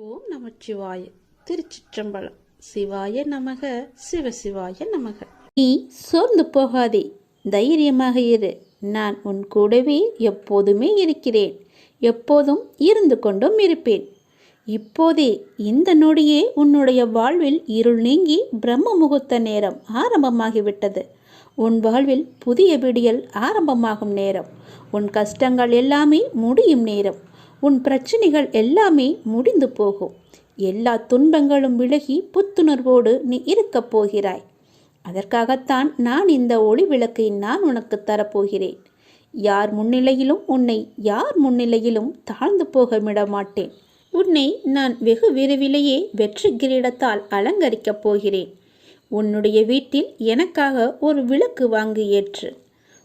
ஓம் நமச்சிவாய திருச்சிற்றம்பலம். சிவாய நமக. சிவசிவாய நமக. நீ சோர்ந்து போகாதே. தைரியமாக இரு. நான் உன் கூடவே எப்போதுமே இருக்கிறேன். எப்போதும் இருந்து கொண்டும் இருப்பேன். இப்போதே இந்த நொடியே உன்னுடைய வாழ்வில் இருள் நீங்கி பிரம்ம முகூர்த்த நேரம் ஆரம்பமாகிவிட்டது. உன் வாழ்வில் புதிய விடியல் ஆரம்பமாகும் நேரம். உன் கஷ்டங்கள் எல்லாமே முடியும் நேரம். உன் பிரச்சனைகள் எல்லாமே முடிந்து போகும். எல்லா துன்பங்களும் விலகி புத்துணர்வோடு நீ இருக்கப் போகிறாய். அதற்காகத்தான் நான் இந்த ஒளி விளக்கை நான் உனக்கு தரப்போகிறேன். யார் முன்னிலையிலும் உன்னை யார் முன்னிலையிலும் தாழ்ந்து போக விட மாட்டேன் உன்னை நான் வெகு விரைவிலேயே வெற்றி கிரீடத்தால் அலங்கரிக்கப் போகிறேன். உன்னுடைய வீட்டில் எனக்காக ஒரு விளக்கு வாங்கி ஏற்று.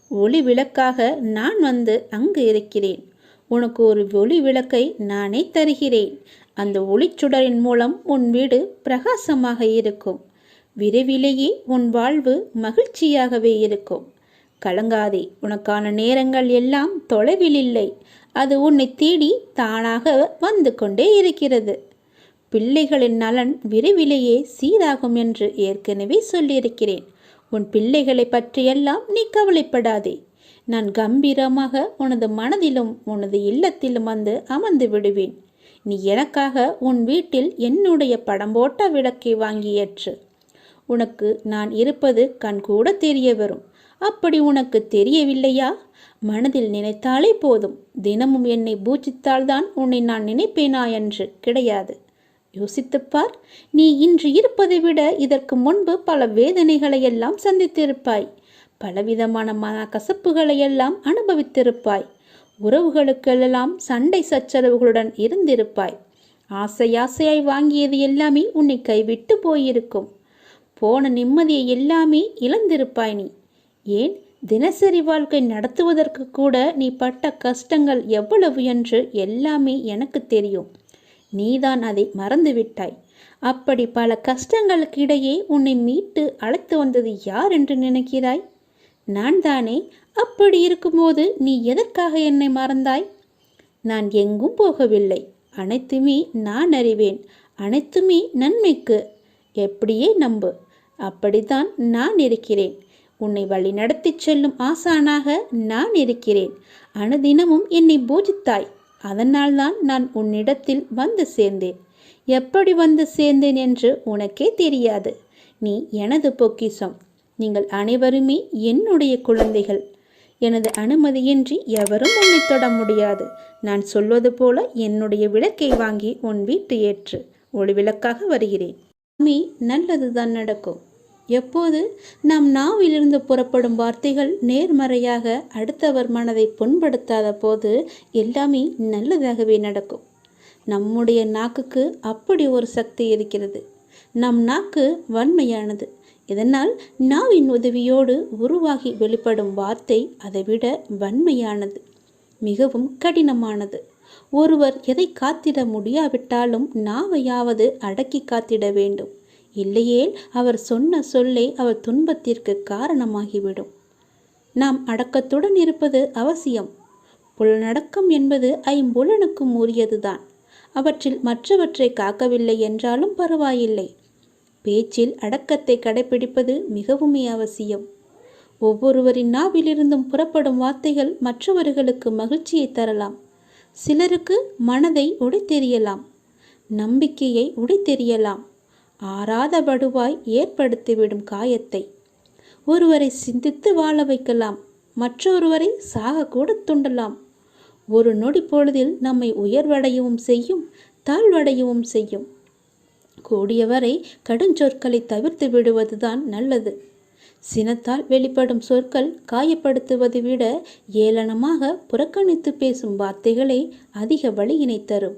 ஒளி விளக்காக நான் வந்து அங்கு இருக்கிறேன். உனக்கு ஒரு ஒளி விளக்கை நானே தருகிறேன். அந்த ஒளிச்சுடரின் மூலம் உன் வீடு பிரகாசமாக இருக்கும். விரைவிலேயே உன் வாழ்வு மகிழ்ச்சியாகவே இருக்கும். கலங்காதே உனக்கான நேரங்கள் எல்லாம் தொலைவில் இல்லை. அது உன்னை தேடி தானாக வந்து கொண்டே இருக்கிறது. பிள்ளைகளின் நலன் விரைவிலேயே சீராகும் என்று ஏற்கனவே சொல்லியிருக்கிறேன். உன் பிள்ளைகளை பற்றியெல்லாம் நீ கவலைப்படாதே. நான் கம்பீரமாக உனது மனதிலும் உனது இல்லத்திலும் வந்து அமர்ந்து விடுவேன். நீ எனக்காக உன் வீட்டில் என்னுடைய படம் போட்ட விளக்கை வாங்கியற்று உனக்கு நான் இருப்பது கண்கூட தெரிய வரும். அப்படி உனக்கு தெரியவில்லையா? மனதில் நினைத்தாலே போதும். தினமும் என்னை பூஜித்தால்தான் உன்னை நான் நினைப்பேனா என்று கிடையாது. யோசித்துப்பார் நீ இன்று இருப்பதை விட இதற்கு முன்பு பல வேதனைகளை எல்லாம் சந்தித்திருப்பாய். பலவிதமான மன கசப்புகளை எல்லாம் அனுபவித்திருப்பாய். உறவுகளுக்கெல்லாம் சண்டை சச்சரவுகளுடன் இருந்திருப்பாய். ஆசை ஆசையாய் வாங்கியது எல்லாமே உன்னை கைவிட்டு போயிருக்கும். போன நிம்மதியை எல்லாமே இழந்திருப்பாய் நீ. ஏன்? தினசரி வாழ்க்கை நடத்துவதற்கு கூட நீ பட்ட கஷ்டங்கள் எவ்வளவு என்று எல்லாமே எனக்கு தெரியும். நீதான் அதை மறந்துவிட்டாய். அப்படி பல கஷ்டங்களுக்கு இடையே உன்னை மீட்டு அழைத்து வந்தது யார் என்று நினைக்கிறாய்? நான் தானே அப்படி இருக்கும்போது நீ எதற்காக என்னை மறந்தாய்? நான் எங்கும் போகவில்லை. அனைத்துமே நான் அறிவேன். அனைத்துமே நன்மைக்கு. எப்படியே நம்பு. அப்படித்தான் நான் இருக்கிறேன். உன்னை வழி நடத்தி செல்லும் ஆசானாக நான் இருக்கிறேன். அனுதினமும் என்னை பூஜித்தாய். அதனால்தான் நான் உன்னிடத்தில் வந்து சேர்ந்தேன். எப்படி வந்து சேர்ந்தேன் என்று உனக்கே தெரியாது. நீ எனது பொக்கிஷம். நீங்கள் அனைவருமே என்னுடைய குழந்தைகள். எனது அனுமதியின்றி எவரும் உன்னை தொட முடியாது. நான் சொல்வது போல என்னுடைய விளக்கை வாங்கி உன் வீட்டு ஏற்று. ஒளி விளக்காக வருகிறேன். சாமி நல்லதுதான் நடக்கும். எப்போது? நம் நாவிலிருந்து புறப்படும் வார்த்தைகள் நேர்மறையாக அடுத்தவர் மனதை புண்படுத்தாத போது எல்லாமே நல்லதாகவே நடக்கும். நம்முடைய நாக்குக்கு அப்படி ஒரு சக்தி இருக்கிறது. நம் நாக்கு வன்மையானது. இதனால் நாவின் உதவியோடு உருவாகி வெளிப்படும் வார்த்தை அதைவிட வன்மையானது மிகவும் கடினமானது. ஒருவர் எதை காத்திட முடியாவிட்டாலும் நாவையாவது அடக்கி காத்திட வேண்டும். இல்லையேல் அவர் சொன்ன சொல்லே அவர் துன்பத்திற்கு காரணமாகிவிடும். நாம் அடக்கத்துடன் இருப்பது அவசியம். புலனடக்கம் என்பது ஐம்புலனுக்கும் உரியதுதான். அவற்றில் மற்றவற்றை காக்கவில்லை என்றாலும் பரவாயில்லை. பேச்சில் அடக்கத்தை கடைபிடிப்பது மிகவுமே அவசியம். ஒவ்வொருவரின் நாவிலிருந்தும் புறப்படும் வார்த்தைகள் மற்றவர்களுக்கு மகிழ்ச்சியை தரலாம். சிலருக்கு மனதை உடைத்தெறியலாம். நம்பிக்கையை உடைத்தெறியலாம். ஆறாத வடுவாய் ஏற்படுத்திவிடும் காயத்தை. ஒருவரை சிந்தித்து வாழ வைக்கலாம். மற்றொருவரை சாகக்கூட துண்டலாம். ஒரு நொடி பொழுதில் நம்மை உயர்வடையவும் செய்யும் தாழ்வடையவும் செய்யும். கூடியவரை கடுஞ்சொற்களை தவிர்த்து விடுவதுதான் நல்லது. சினத்தால் வெளிப்படும் சொற்கள் காயப்படுத்துவதை விட ஏளனமாக புறக்கணித்து பேசும் வார்த்தைகளே அதிக வழியினை தரும்.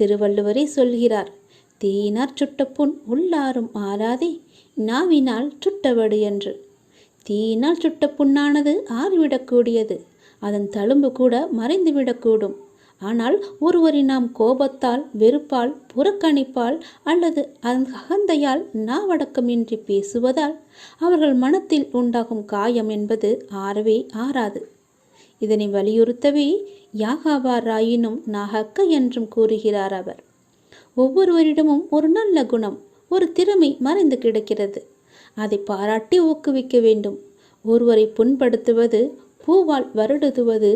திருவள்ளுவரே சொல்கிறார் தீயினார் சுட்ட புண் உள்ளாரும் ஆறாதே நாவினால் சுட்டவடு என்று. தீயினால் சுட்ட புண்ணானது ஆறிவிடக்கூடியது அதன் தழும்பு கூட மறைந்துவிடக்கூடும் ஆனால் ஒருவரை நாம் கோபத்தால் வெறுப்பால் புறக்கணிப்பால் அல்லது அகந்தையால் நாவடக்கமின்றி பேசுவதால் அவர்கள் மனத்தில் உண்டாகும் காயம் என்பது ஆறவே ஆறாது. இதனை வலியுறுத்தவே யாகாவாராயினும் நாகக்க என்றும் கூறுகிறார் அவர். ஒவ்வொருவரிடமும் ஒரு நல்ல குணம் ஒரு திறமை மறைந்து கிடக்கிறது. அதை பாராட்டி ஊக்குவிக்க வேண்டும். ஒருவரை புண்படுத்துவது பூவால் வருடுதுவது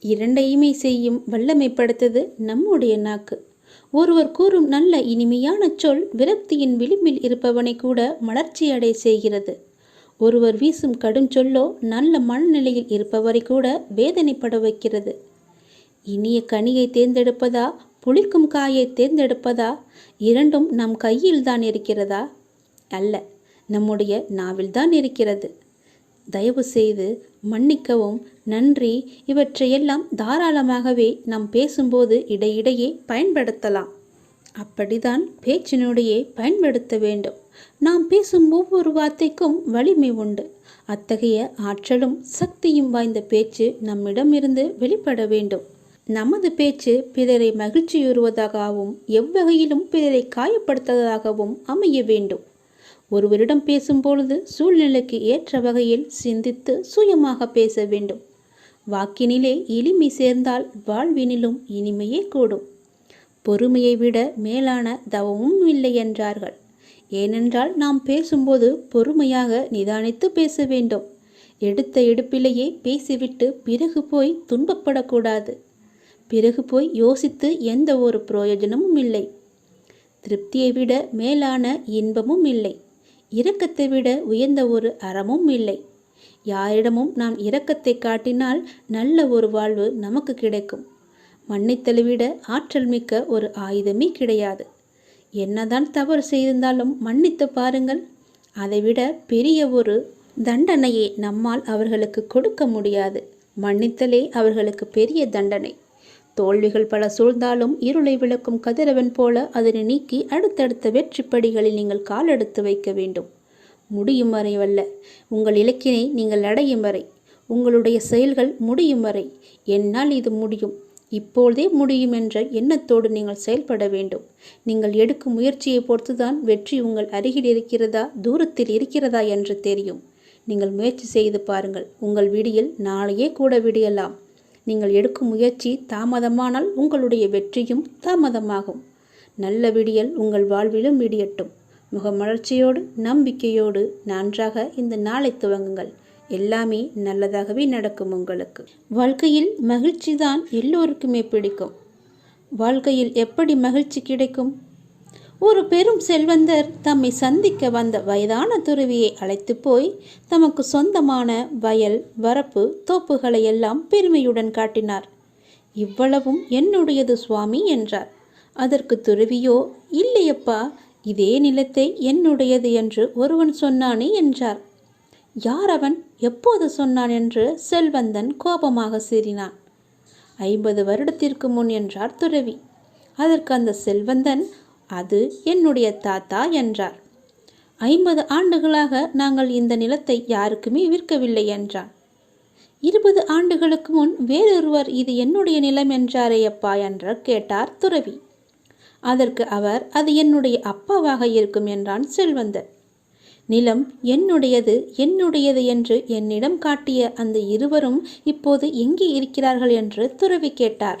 இரண்டையுமே செய்யும் வல்லமை நம்முடைய நாக்கு. ஒருவர் கூறும் நல்ல இனிமையான சொல் விரக்தியின் விளிம்பில் இருப்பவனை கூட மலர்ச்சியடை செய்கிறது. ஒருவர் வீசும் கடும் சொல்லோ நல்ல மனநிலையில் இருப்பவரை கூட வேதனைப்பட வைக்கிறது. இனிய கனியை தேர்ந்தெடுப்பதா? புளிக்கும் காயை தேர்ந்தெடுப்பதா? இரண்டும் நம் கையில் தான் இருக்கிறதா? அல்ல நம்முடைய நாவில்தான் இருக்கிறது. தயவு செய்து மன்னிக்கவும். நன்றி. இவற்றையெல்லாம் தாராளமாகவே நாம் பேசும்போது இடையிடையே பயன்படுத்தலாம். அப்படிதான் பேச்சினுடையே பயன்படுத்த வேண்டும். நாம் பேசும் ஒவ்வொரு வார்த்தைக்கும் வலிமை உண்டு. அத்தகைய ஆற்றலும் சக்தியும் வாய்ந்த பேச்சு நம்மிடமிருந்து வெளிப்பட வேண்டும். நமது பேச்சு பிறரை மகிழ்ச்சியுறுவதாகவும் எவ்வகையிலும் பிறரை காயப்படுத்துவதாகவும் அமைய வேண்டும். ஒருவரிடம் பேசும்பொழுது சூழ்நிலைக்கு ஏற்ற வகையில் சிந்தித்து சுயமாக பேச வேண்டும். வாக்கினிலே எளிமை சேர்ந்தால் வாழ்வினிலும் இனிமையே கூடும். பொறுமையை விட மேலான தவமும் இல்லை என்றார்கள். ஏனென்றால் நாம் பேசும்போது பொறுமையாக நிதானித்து பேச வேண்டும். எடுத்த எடுப்பிலேயே பேசிவிட்டு பிறகு போய் துன்பப்படக்கூடாது. பிறகு போய் யோசித்து எந்த ஒரு பிரயோஜனமும் இல்லை. திருப்தியை விட மேலான இன்பமும் இல்லை. இரக்கத்தை விட உயர்ந்த ஒரு அறமும் இல்லை. யாரிடமும் நாம் இரக்கத்தை காட்டினால் நல்ல ஒரு வாழ்வு நமக்கு கிடைக்கும். மன்னித்தலை விட ஆற்றல் மிக்க ஒரு ஆயுதமே கிடையாது. என்னதான் தவறு செய்திருந்தாலும் மன்னித்து பாருங்கள். அதைவிட பெரிய ஒரு தண்டனையை நம்மால் அவர்களுக்கு கொடுக்க முடியாது. மன்னித்தலே அவர்களுக்கு பெரிய தண்டனை. தோல்விகள் பல சூழ்ந்தாலும் இருளை விளக்கும் கதிரவன் போல அதனை நீக்கி அடுத்தடுத்த வெற்றி படிகளில் நீங்கள் காலெடுத்து வைக்க வேண்டும். முடியும் வரை வல்ல. உங்கள் இலக்கினை நீங்கள் அடையும் வரை. உங்களுடைய செயல்கள் முடியும் வரை. என்னால் இது முடியும். இப்பொழுதே முடியும் என்ற எண்ணத்தோடு நீங்கள் செயல்பட வேண்டும். நீங்கள் எடுக்கும் முயற்சியை பொறுத்துதான் வெற்றி உங்கள் அருகில் இருக்கிறதா தூரத்தில் இருக்கிறதா என்று தெரியும். நீங்கள் முயற்சி செய்து பாருங்கள். உங்கள் விடியில் நாளையே கூட விடியலாம். நீங்கள் எடுக்கும் முயற்சி தாமதமானால் உங்களுடைய வெற்றியும் தாமதமாகும். நல்ல விடியல் உங்கள் வாழ்விலும் விடியட்டும் முகமலர்ச்சியோடு நம்பிக்கையோடு நன்றாக இந்த நாளை துவங்குங்கள். எல்லாமே நல்லதாகவே நடக்கும் உங்களுக்கு. வாழ்க்கையில் மகிழ்ச்சி தான் எல்லோருக்குமே பிடிக்கும். வாழ்க்கையில் எப்படி மகிழ்ச்சி கிடைக்கும்? ஒரு பெரும் செல்வந்தர் தம்மை சந்திக்க வந்த வயதான துறவியை அழைத்து போய் தமக்கு சொந்தமான வயல் வரப்பு தோப்புகளை எல்லாம் பெருமையுடன் காட்டினார். இவ்வளவும் என்னுடையது சுவாமி என்றார். அதற்கு துறவியோ இல்லையப்பா இதே நிலத்தை என்னுடையது என்று ஒருவன் சொன்னானே என்றார். யார் அவன்? எப்போது சொன்னான் என்று செல்வந்தன் கோபமாக சீறினான். ஐம்பது வருடத்திற்கு முன் என்றார் துறவி. அதற்கு அந்த செல்வந்தன் அது என்னுடைய தாத்தா என்றார். ஐம்பது ஆண்டுகளாக நாங்கள் இந்த நிலத்தை யாருக்குமே விற்கவில்லை என்றான். இருபது ஆண்டுகளுக்கு முன் வேறொருவர் இது என்னுடைய நிலம் என்றாரே அப்பா என்று கேட்டார் துறவி. அதற்கு அவர் அது என்னுடைய அப்பாவாக இருக்கும் என்றான் செல்வந்தர். நிலம் என்னுடையது என்னுடையது என்று என்னிடம் காட்டிய அந்த இருவரும் இப்போது எங்கே இருக்கிறார்கள் என்று துறவி கேட்டார்.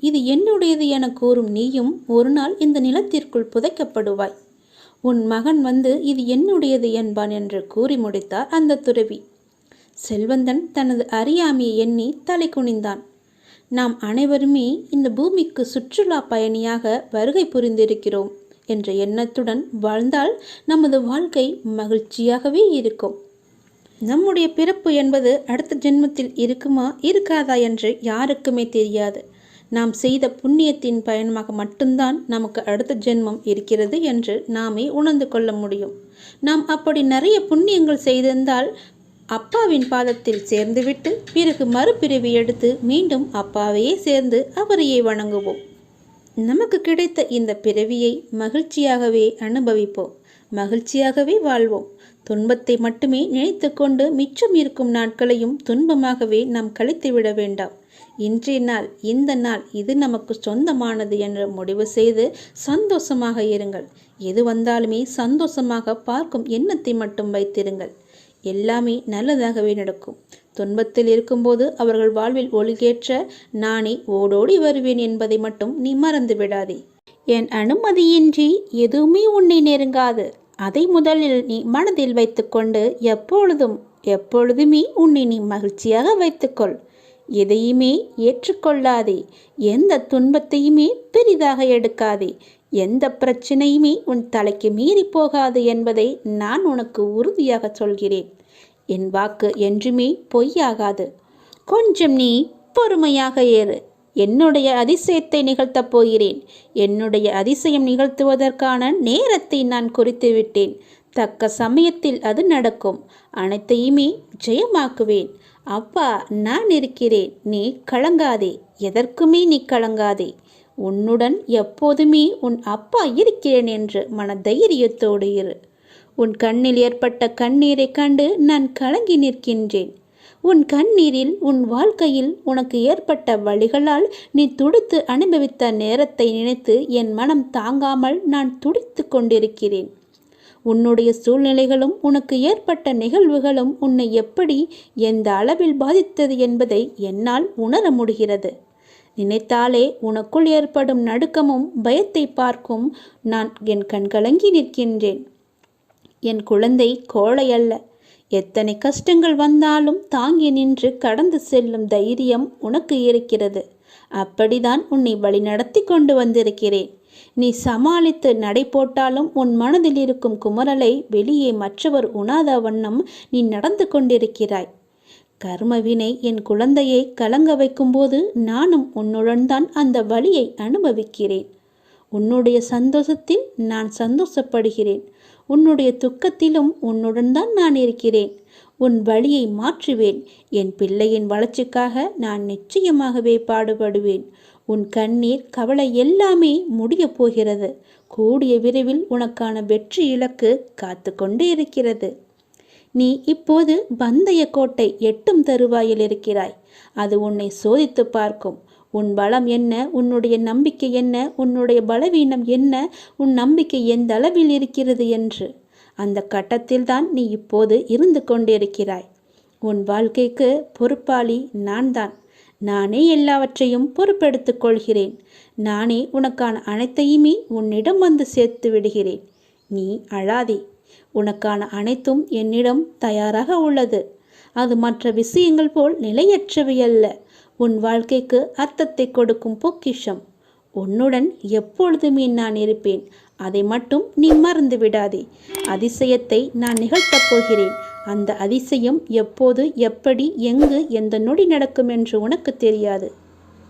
இது என்னுடையது என கூறும் நீயும் ஒரு நாள் இந்த நிலத்திற்குள் புதைக்கப்படுவாய். உன் மகன் வந்து இது என்னுடையது என்பான் என்று கூறி முடித்தார் அந்த துறவி. செல்வந்தன் தனது அறியாமையை எண்ணி தலை குனிந்தான். நாம் அனைவருமே இந்த பூமிக்கு சுற்றுலா பயணியாக வருகை புரிந்திருக்கிறோம் என்ற எண்ணத்துடன் வாழ்ந்தால் நமது வாழ்க்கை மகிழ்ச்சியாகவே இருக்கும். நம்முடைய பிறப்பு என்பது அடுத்த ஜென்மத்தில் இருக்குமா இருக்காதா என்று யாருக்குமே தெரியாது. நாம் செய்த புண்ணியத்தின் பயணமாக மட்டும்தான் நமக்கு அடுத்த ஜென்மம் இருக்கிறது என்று நாமே உணர்ந்து கொள்ள முடியும். நாம் அப்படி நிறைய புண்ணியங்கள் செய்திருந்தால் அப்பாவின் பாதத்தில் சேர்ந்துவிட்டு பிறகு மறுபிறவி எடுத்து மீண்டும் அப்பாவையே சேர்ந்து அவரையே வணங்குவோம். நமக்கு கிடைத்த இந்த பிறவியை மகிழ்ச்சியாகவே அனுபவிப்போம். மகிழ்ச்சியாகவே வாழ்வோம். துன்பத்தை மட்டுமே நினைத்துக்கொண்டு மிச்சம் இருக்கும் நாட்களையும் துன்பமாகவே நாம் கழித்துவிட வேண்டாம். இன்றைய நாள் இந்த நாள் இது நமக்கு சொந்தமானது என்று முடிவு செய்து சந்தோஷமாக இருங்கள். எது வந்தாலுமே சந்தோஷமாக பார்க்கும் எண்ணத்தை மட்டும் வைத்திருங்கள். எல்லாமே நல்லதாகவே நடக்கும். துன்பத்தில் இருக்கும்போது அவர்கள் வாழ்வில் ஒழுகேற்ற நானே ஓடோடி வருவேன் என்பதை மட்டும் நீ மறந்து விடாதே. என் அனுமதியின்றி எதுவுமே உன்னை நெருங்காது. அதை முதலில் நீ மனதில் வைத்துக்கொண்டு எப்பொழுதும் எப்பொழுதுமே உன்னை நீ மகிழ்ச்சியாக வைத்துக்கொள். எதையுமே ஏற்றுக்கொள்ளாதே. எந்த துன்பத்தையுமே பெரிதாக எடுக்காதே. எந்த பிரச்சனையுமே உன் தலைக்கு மீறி போகாது என்பதை நான் உனக்கு உறுதியாக சொல்கிறேன். என் வாக்கு என்றுமே பொய்யாகாது. கொஞ்சம் நீ பொறுமையாக ஏறு. என்னுடைய அதிசயத்தை நிகழ்த்தப் போகிறேன். என்னுடைய அதிசயம் நிகழ்த்துவதற்கான நேரத்தை நான் குறித்து விட்டேன். தக்க சமயத்தில் அது நடக்கும். அனைத்தையுமே ஜெயமாக்குவேன். அப்பா நான் இருக்கிறேன். நீ கலங்காதே. எதற்குமே நீ கலங்காதே. உன்னுடன் எப்போதுமே உன் அப்பா இருக்கிறேன் என்று மன தைரியத்தோடு இரு. உன் கண்ணில் ஏற்பட்ட கண்ணீரை கண்டு நான் கலங்கி நிற்கின்றேன். உன் கண்ணீரில் உன் வாழ்க்கையில் உனக்கு ஏற்பட்ட வழிகளால் நீ துடித்து அனுபவித்த நேரத்தை நினைத்து என் மனம் தாங்காமல் நான் துடித்து கொண்டிருக்கிறேன். உன்னுடைய சூழ்நிலைகளும் உனக்கு ஏற்பட்ட நிகழ்வுகளும் உன்னை எப்படி எந்த அளவில் பாதித்தது என்பதை என்னால் உணர முடிகிறது. நினைத்தாலே உனக்குள் ஏற்படும் நடுக்கமும் பயத்தை பார்க்கும் நான் என் கண்கலங்கி நிற்கின்றேன். என் குழந்தை கோழை அல்ல. எத்தனை கஷ்டங்கள் வந்தாலும் தாங்கி நின்று கடந்து செல்லும் தைரியம் உனக்கு இருக்கிறது. அப்படிதான் உன்னை வழிநடத்தி கொண்டு வந்திருக்கிறேன். நீ சமாளித்து நடை போட்டாலும் உன் மனதில் இருக்கும் குமரலை வெளியே மற்றவர் உணாத வண்ணம் நீ நடந்து கொண்டிருக்கிறாய். கர்மவினை என் குழந்தையை கலங்க வைக்கும்போது நானும் உன்னுடன் தான் அந்த வழியை அனுபவிக்கிறேன். உன்னுடைய சந்தோஷத்தில் நான் சந்தோஷப்படுகிறேன். உன்னுடைய துக்கத்திலும் உன்னுடன் தான் நான் இருக்கிறேன். உன் வழியை மாற்றுவேன். என் பிள்ளையின் வளர்ச்சிக்காக நான் நிச்சயமாகவே பாடுபடுவேன். உன் கண்ணீர் கவலை எல்லாமே முடிய போகிறது. கூடிய விரைவில் உனக்கான வெற்றி இலக்கு காத்து கொண்டே இருக்கிறது. நீ இப்போது பந்தய கோட்டை எட்டும் தருவாயில் இருக்கிறாய். அது உன்னை சோதித்து பார்க்கும். உன் பலம் என்ன? உன்னுடைய நம்பிக்கை என்ன? உன்னுடைய பலவீனம் என்ன? உன் நம்பிக்கை எந்த அளவில் இருக்கிறது என்று. அந்த கட்டத்தில்தான் நீ இப்போது இருந்து கொண்டிருக்கிறாய். உன் வாழ்க்கைக்கு பொறுப்பாளி நான் தான் நானே எல்லாவற்றையும் பொறுப்பெடுத்துக் கொள்கிறேன். நானே உனக்கான அனைத்தையுமே உன்னிடம் வந்து சேர்த்து விடுகிறேன். நீ அழாதே. உனக்கான அனைத்தும் என்னிடம் தயாராக உள்ளது. அது மற்ற விஷயங்கள் போல் நிலையற்றவை அல்ல. உன் வாழ்க்கைக்கு அர்த்தத்தை கொடுக்கும் பொக்கிஷம். உன்னுடன் எப்பொழுதுமே நான் இருப்பேன். அதை மட்டும் நீ மறந்து விடாதே. அதிசயத்தை நான் நிகழ்த்தப் போகிறேன். அந்த அதிசயம் எப்போது எப்படி எங்கு எந்த நொடி நடக்கும் என்று உனக்கு தெரியாது.